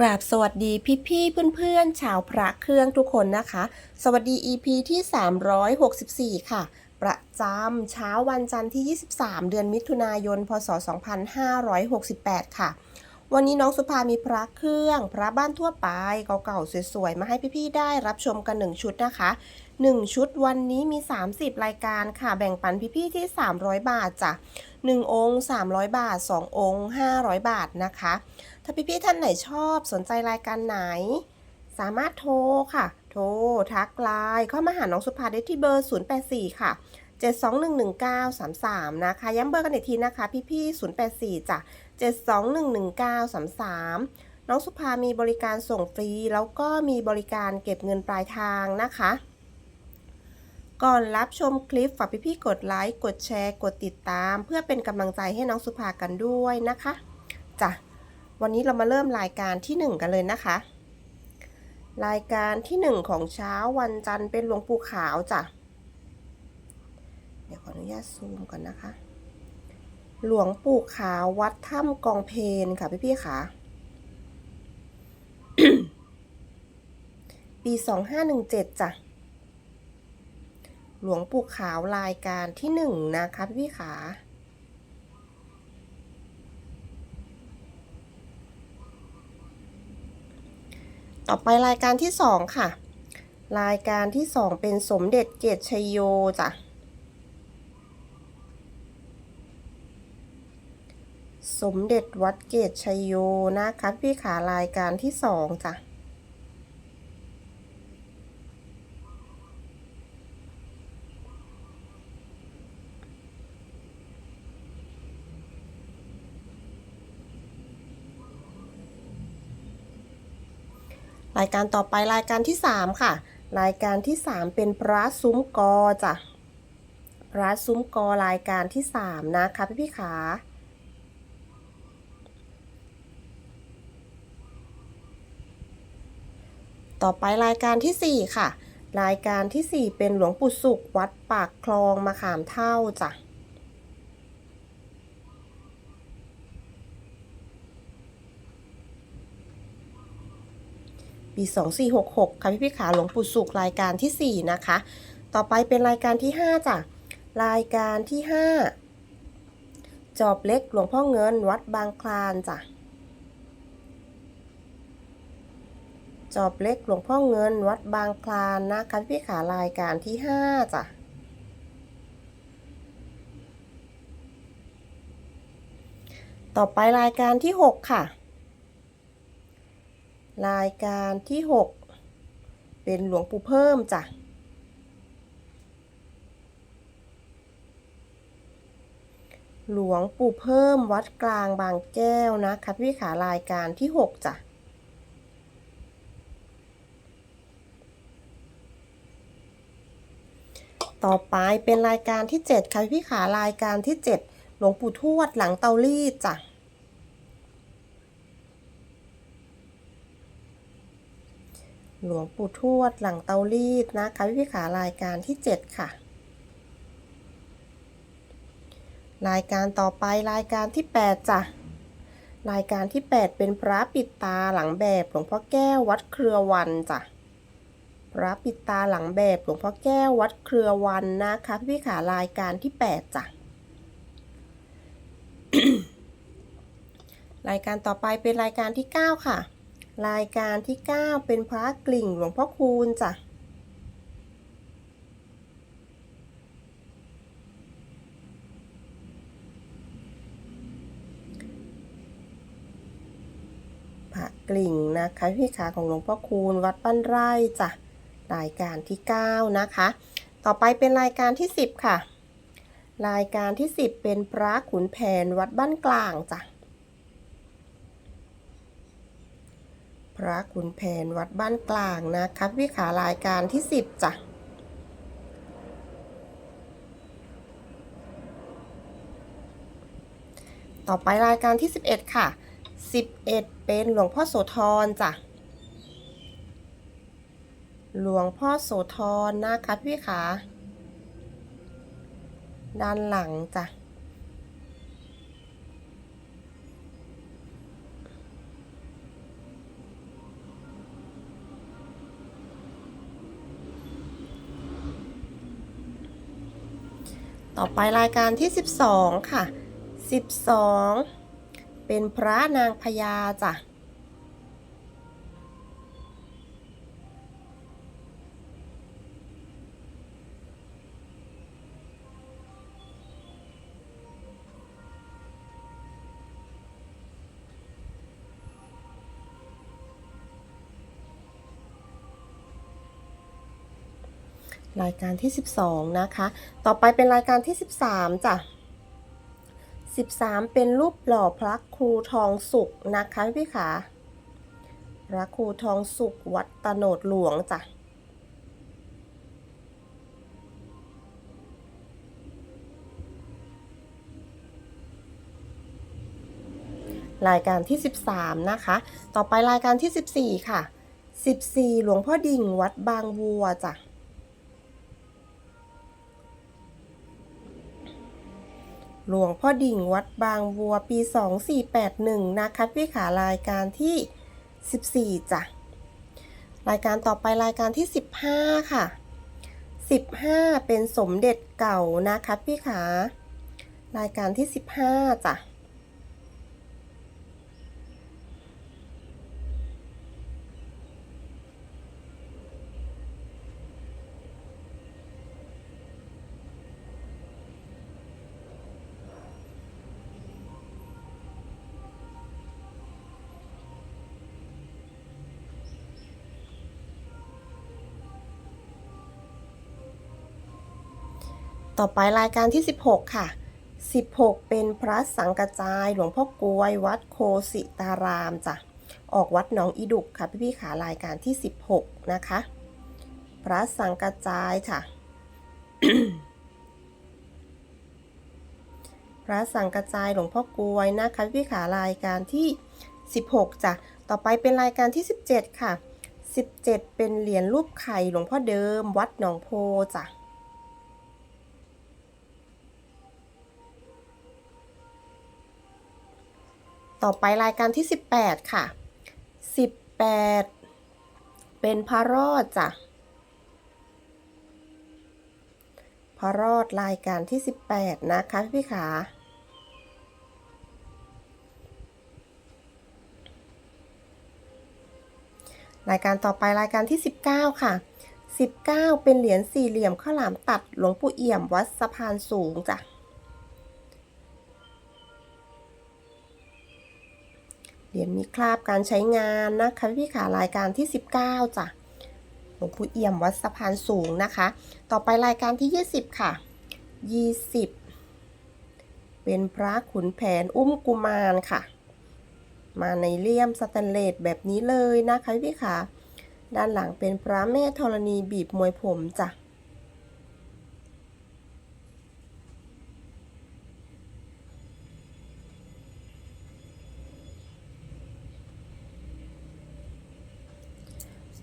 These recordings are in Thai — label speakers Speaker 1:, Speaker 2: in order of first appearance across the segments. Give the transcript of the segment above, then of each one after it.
Speaker 1: กราบสวัสดีพี่พี่ๆเพื่อนๆ ชาวพระเครื่องทุกคนนะคะ สวัสดี EP ที่ 364 ค่ะ ประจำเช้าวันจันทร์ที่ 23 เดือนมิถุนายน พศ 2568 ค่ะ วันนี้น้องสุภามีพระเครื่อง พระบ้านทั่วไปเก่าๆสวยๆ มาให้พี่ๆ ได้รับชมกัน 1 ชุดนะคะ 1 ชุดวันนี้มี 30 รายการค่ะ แบ่งปันพี่ๆ ที่ 300 บาทจ้ะ 1 องค์ 300 บาท 2 องค์ 500 บาทนะคะ ถ้าพี่ๆท่านไหนชอบสนใจรายการไหน สามารถโทรค่ะ โทร ทักไลน์เข้ามาหาน้องสุภาได้ที่เบอร์ 084 ค่ะ 7211933 นะคะ ย้ำเบอร์กันอีกทีนะคะ พี่ๆ084จ้ะ7211933 น้องสุภามีบริการส่งฟรี แล้วก็มีบริการเก็บเงินปลายทางนะคะ ก่อนรับชมคลิปฝากพี่ๆกดไลค์กดแชร์ กดติดตาม เพื่อเป็นกำลังใจให้น้องสุภากันด้วยนะคะจ้ะวันนี้เรามาเริ่มรายการที่ 1 กันเลยนะคะ รายการที่ 1 ของเช้าวันจันทร์เป็นหลวงปู่ขาวจ้ะเดี๋ยวขออนุญาตซูมก่อนนะคะ หลวงปู่ขาววัดถ้ำกองเพนค่ะพี่ๆค่ะปี 2517จ้ะ หลวงปู่ขาวรายการที่1นะคะพี่พี่ๆค่ะต่อไปรายการที่สองค่ะ รายการที่สองเป็นสมเด็จเกตชยโยจ้ะสมเด็จวัดเกตชยโยนะคะพี่ขารายการที่สองจ้ะ รายการต่อไปรายการที่ 3 ค่ะ รายการที่ 3 เป็นพระซุ้มกอจ้ะพระซุ้มกอรายการที่ 3 นะคะพี่พี่ขาต่อไปรายการทีสี่4 ค่ะ รายการทีสี่ 4 เป็นหลวงปู่สุขวัดปากคลองมะขามเท่าจ้ะ ปี 2466 ค่ะพี่พี่ขาหลวงปู่สุขรายการทีสี่ 4 นะคะ ต่อไปเป็นรายการที่ 5จ้ะรายการที่ 5 จอบเล็กหลวงพ่อเงินวัดบางคลานจ้ะจอบเล็กหลวงพ่อเงินวัดบางคลานนะคะพี่ขารายการที่ 5 จ้ะ ต่อไปรายการที่ 6 ค่ะ รายการที่ 6 เป็นหลวงปู่เพิ่มจ้ะ หลวงปู่เพิ่มวัดกลางบางแก้วนะคะพี่ขารายการที่ 6 จ้ะต่อไปเป็นรายการที่ 7 ค่ะพี่ขารายการที่ 7 หลวงปู่ทวดหลังเตารีดจ้ะ หลวงปู่ทวดหลังเตารีดนะคะพี่พี่ขารายการที่ 7 ค่ะ รายการต่อไปรายการที่ 8จ้ะรายการที่ 8 เป็นพระปิดตาหลังแบบหลวงพ่อแก้ววัดเครือวันจ้ะพระปิดตาหลังแบบหลวงพ่อแก้ววัดเครือวันนะคะพี่พี่ขารายการที่ 8จ้ะรายการต่อไปเป็นรายการที่ 9 ค่ะ รายการที่ 9 เป็นพระกลิ่งหลวงพ่อคูณจ้ะ พระกลิ่งนะคะพี่ขาของหลวงพ่อคูณวัดบ้านไร่จ้ะ รายการที่ 9 นะคะ ต่อไปเป็นรายการที่ 10 ค่ะ รายการที่ 10 เป็นพระขุนแผนวัดบ้านกลางจ้ะ พระขุนแผนวัดบ้านกลางนะคะพี่ขารายการที่ 10จ้ะต่อไปรายการที่ 11 ค่ะ 11 เป็นหลวงพ่อโสธรจ้ะ หลวงพ่อโสธรนะคะพี่ขา ด้านหลังจ้ะ ต่อไปรายการที่ 12 ค่ะ 12 เป็นพระนางพญาจ้ะ รายการที่ 12 นะคะ ต่อไปเป็นรายการที่ 13จ้ะ13 เป็นรูปหล่อพระครูทองสุกนะคะพี่ขาพระครูทองสุกวัดตะโนดหลวงจ้ะรายการที่ 13 นะคะ ต่อไปรายการที่ 14 ค่ะ 14 หลวงพ่อดิ่งวัดบางวัวจ้ะ หลวงพ่อดิ่งวัดบางวัวปี 2481นะคะพี่ขารายการที่ 14 จ้ะ รายการต่อไปรายการที่ 15 ค่ะ 15 เป็นสมเด็จเก่านะคะพี่ขารายการที่ 15 จ้ะ ต่อไปรายการที่ 16 ค่ะ 16 เป็นพระสังกระจายหลวงพ่อกวย วัดโคสิตารามจ้ะ ออกวัดหนองอีดุกค่ะ พี่ๆขารายการที่ 16 นะคะ พระสังกระจายค่ะ พระสังกระจายหลวงพ่อกวยนะคะพี่ๆขารายการที่ 16จ้ะ ต่อไปเป็นรายการที่ 17 ค่ะ 17 เป็นเหรียญรูปไข่หลวงพ่อเดิม วัดหนองโพจ้ะ ต่อไปรายการที่ 18 ค่ะ 18 เป็นพระรอดจ้ะพระรอดรายการที่ 18 นะคะพี่ขารายการต่อไปรายการที่ 19 ค่ะ 19 เป็นเหรียญสี่เหลี่ยมข้าวหลามตัดหลวงปู่เอี่ยมวัดสะพานสูงจ้ะ เหรียญมีคราบการใช้งานนะคะพี่ขารายการที่ 19จ้ะหลวงปู่เอี่ยมวัดสะพานสูงนะคะ ต่อไปรายการที่ 20 ค่ะ 20 เป็นพระขุนแผนอุ้มกุมารค่ะ มาในเลี่ยมสแตนเลสแบบนี้เลยนะคะพี่ขาด้านหลังเป็นพระแม่ธรณีบีบมวยผมจ้ะ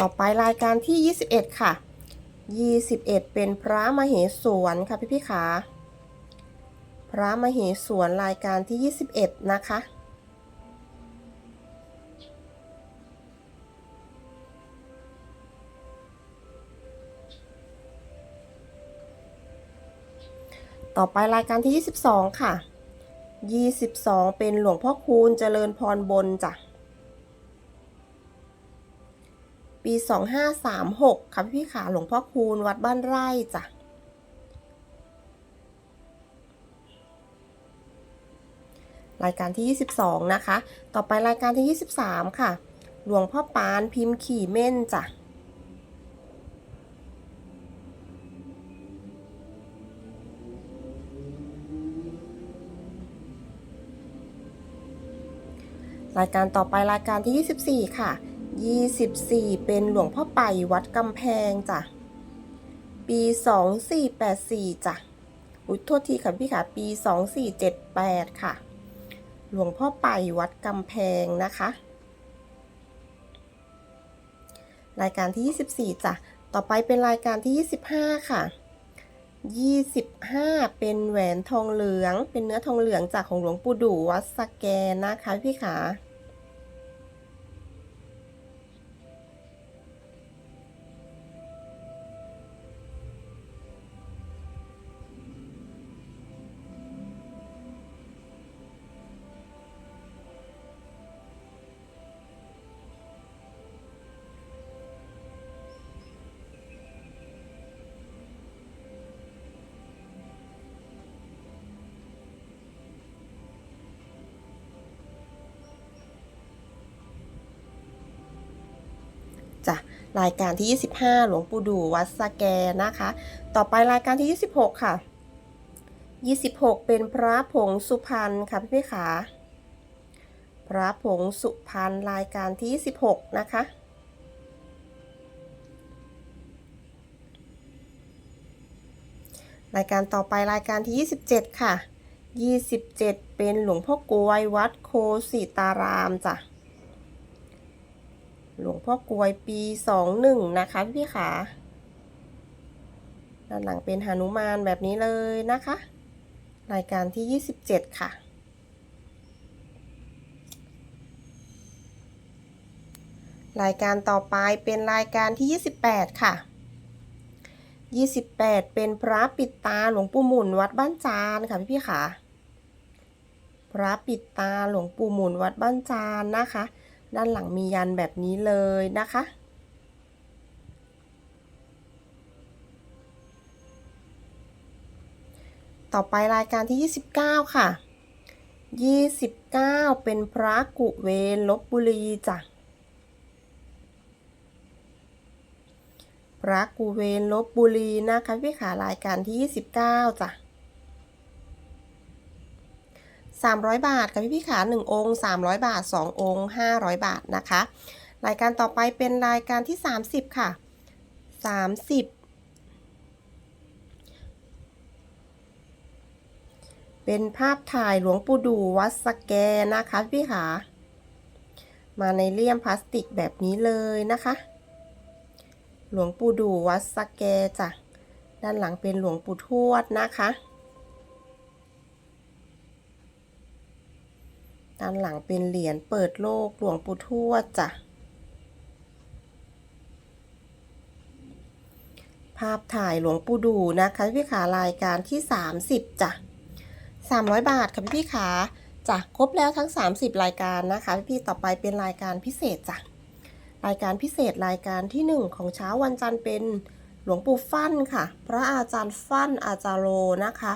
Speaker 1: ต่อไปรายการที่ 21 ค่ะ 21 เป็นพระมเหสวนค่ะพี่พี่ขาพระมเหสวนรายการที่ 21 นะคะ ต่อไปรายการที่ 22 ค่ะ 22 เป็นหลวงพ่อคูณเจริญพรบนจ้ะ ปี 2536 ค่ะพี่ขาหลวงพ่อคูณวัดบ้านไร่จ้ะรายการที่ 22 นะคะ ต่อไปรายการที่ 23 ค่ะ หลวงพ่อปานพิมพ์ขี่เม่นจ้ะ รายการต่อไปรายการที่ 24 ค่ะ 24 เป็นหลวงพ่อไปวัดกำแพงจ้ะ ปี 2484จ้ะ อุ๊ยโทษทีค่ะพี่ค่ะ ปี 2478 ค่ะ หลวงพ่อไปวัดกำแพงนะคะ รายการที่ 24จ้ะ ต่อไปเป็นรายการที่ 25 ค่ะ 25 เป็นแหวนทองเหลือง เป็นเนื้อทองเหลืองจากของหลวงปู่ดู่วัดสแกนนะคะพี่ขา รายการที่ 25 หลวงปู่ดูวัดสแกนะคะ ต่อไปรายการที่ 26 ค่ะ 26 เป็นพระผงสุพรรณค่ะพี่พี่ขาพระผงสุพรรณรายการที่ 26 นะคะรายการต่อไปรายการที่ 27 ค่ะ 27 เป็นหลวงพ่อกลวยวัดโคสิตารามจ้ะ หลวงพ่อกวยปี21นะคะพี่ขาด้านหลังเป็นหนุมานแบบนี้เลยนะคะ รายการที่ 27 ค่ะ รายการต่อไปเป็นรายการที่ 28 ค่ะ 28 เป็นพระปิดตาหลวงปู่หมุนวัดบ้านจานค่ะพี่พี่ๆค่ะพระปิดตาหลวงปู่หมุนวัดบ้านจานนะคะ ด้านหลังมียันแบบนี้เลยนะคะ ต่อไปรายการที่ 29 ค่ะ 29 เป็นพระกุเวนลบบุรีจ้ะพระกุเวนลบบุรีนะคะพี่ขารายการที่ 29จ้ะ 300 บาทค่ะพี่พี่ขา1องค์ 300 บาท 2 องค์ 500 บาทนะคะ รายการต่อไปเป็นรายการที่ 30 ค่ะ 30 เป็นภาพถ่ายหลวงปู่ดูวัดสแกนะคะพี่ขามาในเลี่ยมพลาสติกแบบนี้เลยนะคะ หลวงปู่ดูวัดสแกจ้ะด้านหลังเป็นหลวงปู่ทวดนะคะ ด้านหลังเป็นเหรียญเปิดโลกหลวงปู่ทวดจ้ะ ภาพถ่ายหลวงปู่ดูนะคะ พี่ขารายการที่ 30จ้ะ300 บาทค่ะพี่ขาจ้ะครบแล้วทั้ง 30 รายการนะคะ พี่พี่ต่อไปเป็นรายการพิเศษจ้ะรายการพิเศษรายการที่ 1 ของเช้าวันจันทร์เป็นหลวงปู่ฟั่นค่ะ พระอาจารย์ฟั่นอาจารโรนะคะ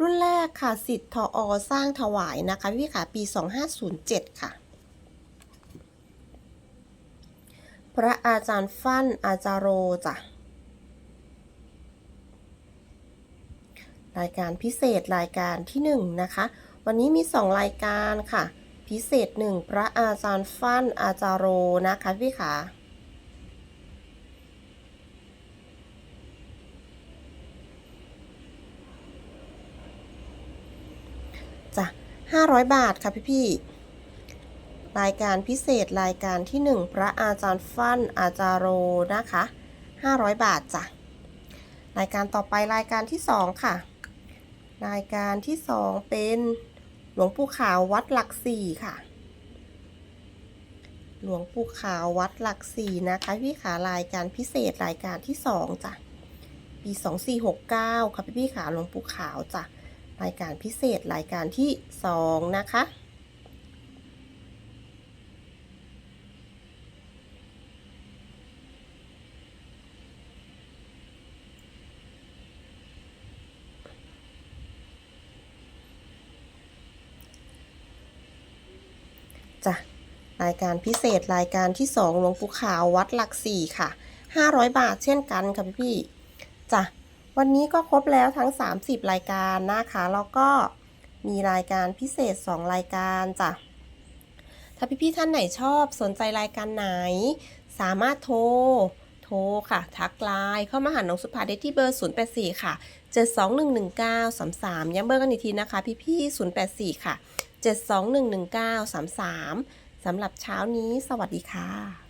Speaker 1: รุ่นแรกค่ะสิทธิ์ทออสร้างถวายนะคะพี่ขาปี 2507 ค่ะ พระอาจารย์ฟั่นอาจารโรจ้ะรายการพิเศษรายการที่ 1 นะคะ วันนี้มี 2 รายการค่ะ พิเศษ 1 พระอาจารย์ฟั่นอาจารโรนะคะพี่ขา จ้ะ500 บาทค่ะพี่พี่รายการพิเศษรายการที่ 1 พระอาจารย์ฟั่นอาจารโรนะคะ 500 บาทจ้ะรายการต่อไปรายการที่ 2 ค่ะ รายการที่ 2 เป็นหลวงปู่ขาววัดหลักสี่ค่ะ หลวงปู่ขาววัดหลักสี่นะคะพี่ขารายการพิเศษรายการที่ 2จ้ะปี 2469 ค่ะพี่พี่ขาหลวงปู่ขาวจ้ะ รายการพิเศษรายการที่ 2 นะคะ จ้ะ รายการพิเศษรายการที่ 2 หลวงปู่ขาววัดหลักสี่ค่ะ 500 บาทเช่นกันค่ะพี่พี่ๆจ้ะ วันนี้ก็ครบแล้วทั้ง 30 รายการนะคะ แล้วก็มีรายการพิเศษ 2 รายการจ้ะ ถ้าพี่ๆท่านไหนชอบสนใจรายการไหน สามารถโทร โทรค่ะ ทักไลน์เข้ามาหาน้องสุภาได้ที่เบอร์ 084 ค่ะ 7211933 ย้ำเบอร์กันอีกทีนะคะ พี่พี่ๆ084 ค่ะ 7211933สำหรับเช้านี้ สวัสดีค่ะ